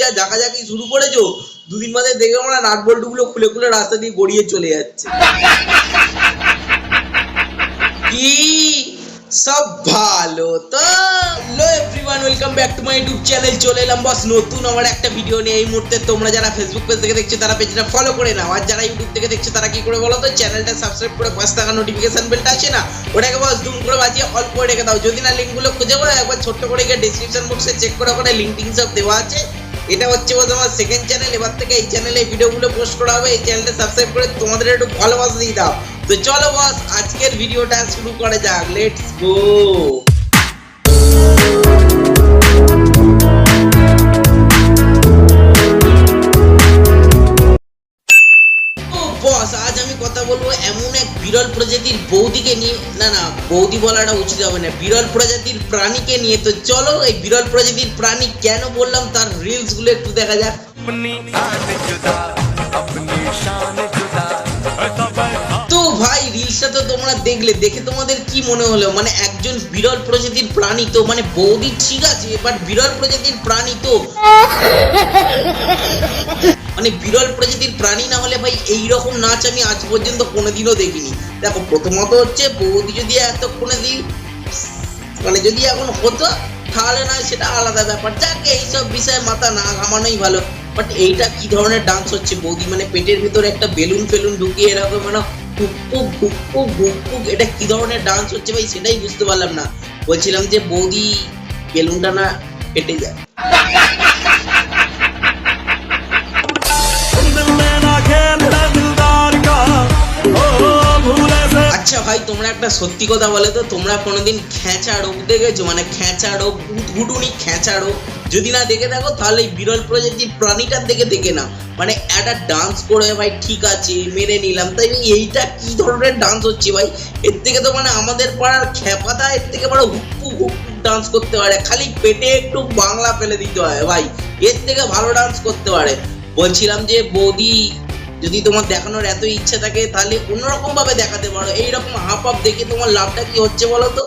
যা জাকাজাকি শুরু করেছ। দুদিন বাদে দেখে আমরা নাট বল্টুগুলো খুলে খুলে রাস্তা দিয়ে গড়িয়ে চলে যাচ্ছে। কি? সব ভালো তো? Hello everyone welcome back to my YouTube channel চলে এলাম বস নতুন আমার একটা ভিডিও নিয়ে। এই মুহূর্তে তোমরা যারা ফেসবুক পেজ থেকে দেখছ, তারা পেজটা ফলো করে নাও। আর যারা ইউটিউব থেকে দেখছ, তারা কি করে বলো তো চ্যানেলটা সাবস্ক্রাইব করে পাঁচ টাকা নোটিফিকেশন বেলটা আছে না, ওটাকে বস দুম করে বাজিয়ে অল করে রেখে দাও। যদি না লিঙ্কগুলো খুঁজে পাও, একবার ছোট্ট করে গিয়ে ডিসক্রিপশন বক্সে চেক করে ওখানে লিঙ্ক টিঙ্ক সব দেওয়া আছে। এটা হচ্ছে বলতে আমার সেকেন্ড চ্যানেল এবার থেকে এই চ্যানেলে ভিডিওগুলো পোস্ট করা হবে, এই চ্যানেলটা সাবস্ক্রাইব করে তোমাদের একটু ভালোবাসা দিয়ে দাও। তো চলো বস আজকের ভিডিওটা শুরু করা যাক লেটস গো বলব এমন এক বিরল প্রজাতির বৌদিকে নিয়ে না না বৌদি বলাটা উচিত হবে না বিরল প্রজাতির প্রাণীকে নিয়ে তো চলো এই বিরল প্রজাতির প্রাণী কেন বললাম তার রিলসগুলো একটু দেখা যাক। ভাই রিলসটা তো তোমরা দেখলে দেখে তোমাদের কি মনে হলো? মানে একজন বিরল প্রজাতির প্রাণী তো মানে বৌদি ঠিক আছে বাট বিরল প্রজাতির প্রাণী তো। মানে বিরল প্রজাতির প্রাণী না হলে এই রকম নাচ আমি আজ পর্যন্ত কোনোদিনও দেখিনি। দেখো, প্রথমত হচ্ছে বৌদি যদি এতক্ষণে দিন মানে যদি এখন হতো, তাহলে না সেটা আলাদা ব্যাপার। যাকে, এইসব বিষয়ে মাথা না ঘামানোই ভালো। বাট এইটা কি ধরনের ডান্স হচ্ছে বৌদি? মানে পেটের ভিতরে একটা বেলুন ফেলুন ঢুকিয়ে এরকম মানে হুকপুক হুকপুক হুকপুক এটা কি ধরনের ডান্স হচ্ছে ভাই সেটাই বুঝতে পারলাম না। বলছিলাম যে বৌদি, বেলুনটা না কেটে যায়। আচ্ছা ভাই, তোমরা একটা সত্যি কথা বলে তো, তোমরা কোনোদিন খেঁচা রোগ দেখেছ? মানে খেঁচা রোগ উটগুটুনি খেঁচা রোগ? যদি না দেখে থাকো, তাহলে এই বিরল প্রজাতির প্রাণীটার দেখে দেখে না মানে একটা ডান্স করে, ভাই, ঠিক আছে, মেনে নিলাম। তাই এইটা কি ধরনের ডান্স হচ্ছে ভাই? এর থেকে তো মানে আমাদের পাড়ার খেপাটা এর থেকে বড় হুপ্পু হুপ্পু ডান্স করতে পারে। খালি পেটে একটু বাংলা ফেলে দিতে হয় ভাই। এর থেকে ভালো ডান্স করতে পারে। বলছিলাম যে বৌদি যদি তোমার দেখানোর এত ইচ্ছে থাকে, তাহলে অন্যরকম ভাবে দেখাতে পারো। এইরকম হাফ হাফ দেখে তোমার লাভটা কি হচ্ছে বলো তো?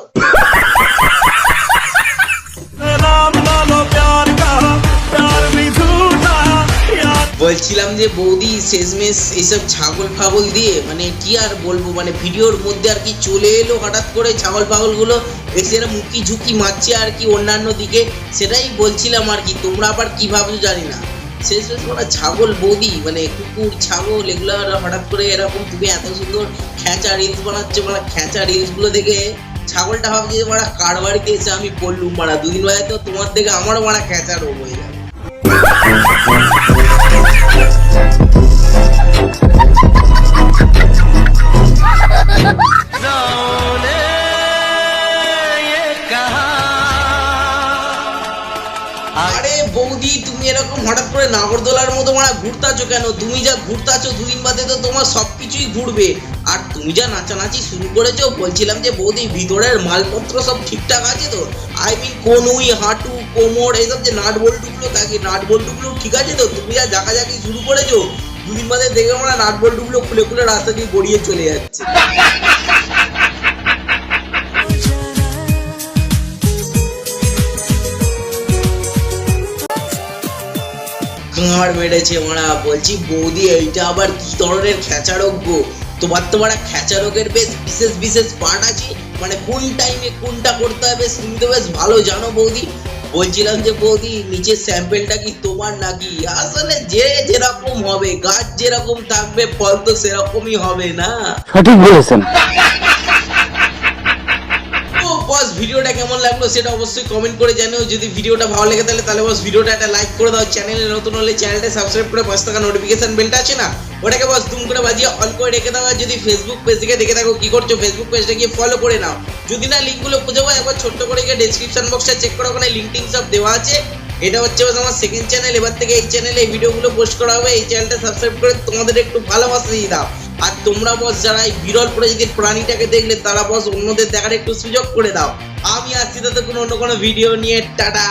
বলছিলাম যে, বৌদি, শেষমেশ এইসব ছাগল ফাগল দিয়ে মানে কি আর বলব মানে ভিডিওর মধ্যে আর কি চলে এলো হঠাৎ করে ছাগল ফাগলগুলো, এসে এরা মুকি ঝুঁকি মারছে আর কি অন্যান্য দিকে। সেটাই বলছিলাম আর কি, তোমরা আবার কী ভাবছ জানি না। শেষমেশ মানে ছাগল বৌদি মানে কুকুর, ছাগল, এগুলো হঠাৎ করে এরকম তুমি এত সুন্দর খেঁচা রিলস বানাচ্ছে মানে খেঁচা রিলসগুলো দেখে ছাগলটা ভাবছে যে, মারা, কার বাড়িতে এসে আমি পড়লুম, মারা, দুদিন বাদে তো তোমার থেকে আমারও মারা খেঁচা রোগ হয়ে যাবে। আরে বৌদি, তুমি এরকম হঠাৎ করে নাগরদোলার মতো মারা ঘুরতাছো কেন? তুমি যা ঘুরতাছো দুদিন বাদে তো তোমার সবকিছুই ঘুরবে। আর তুমি যা নাচানাচি শুরু করেছ, বলছিলাম যে বৌদি, ভিতরের মালপত্র সব ঠিকঠাক আছে তো? আই মিন কনুই, হাঁটু, কোমর, এইসব যে নাট বল্টুগুলো থাকে নাট বল্টুগুলো ঠিক আছে তো? তুমি যা জাকাজাকি শুরু করেছ দুদিন বাদে দেখে আমরা নাট বল্টুগুলো খুলে খুলে রাস্তা দিয়ে গড়িয়ে চলে যাচ্ছে। গাঁড় মেরেছে মারা বলছি, বৌদি, এইটা আবার কি ধরনের খেঁচা রোগ তোমার তো মারা খেঁচা বেশ বিশেষ বিশেষ পার্ট আছে। মানে কোন টাইমে কোনটা করতে হবে তুমি তো বেশ ভালো জানো বৌদি? বলছিলাম যে, বৌদি, নিচের স্যাম্পেলটা কি তোমার নাকি? আসলে যে যেরকম হবে, গাছ যেরকম থাকবে, ফল তো সেরকমই হবে না। সঠিক বলেছেন। ভিডিওটা কেমন লাগল সেটা অবশ্যই কমেন্ট করে জানিও। যদি ভিডিওটা ভালো লেগে তাহলে তাহলে বস ভিডিওটা একটা লাইক করে দাও। চ্যানেলে নতুন হলে চ্যানেলটা সাবস্ক্রাইব করে পাঁচ টাকা নোটিফিকেশন বেলটা আছে না? ওটাকে বস দুম করে বাজিয়ে অন করে রেখে দাও। আর যদি ফেসবুক পেজ থেকে দেখে থাকো কি করছ ফেসবুক পেজটা গিয়ে ফলো করে নাও। যদি না লিঙ্কগুলো পাও, একবার ছোট্ট করে গিয়ে ডেসক্রিপশন বক্সটা চেক করো ওখানে লিঙ্ক টিঙ্ক সব দেওয়া আছে। এটা হচ্ছে আমার সেকেন্ড চ্যানেল এবার থেকে এই চ্যানেলে এই ভিডিওগুলো পোস্ট করা হবে। এই চ্যানেলটা সাবস্ক্রাইব করে তোমাদের একটু ভালোবাসা দিয়ে দাও। আর তোমরা বস যারা এই বিরল প্রজাতির প্রাণীটাকে দেখলে, তারা বস অন্যদের দেখার একটু সুযোগ করে দাও। আমি আসছি তাতে কোনো অন্য কোনো ভিডিও নিয়ে, টাটা!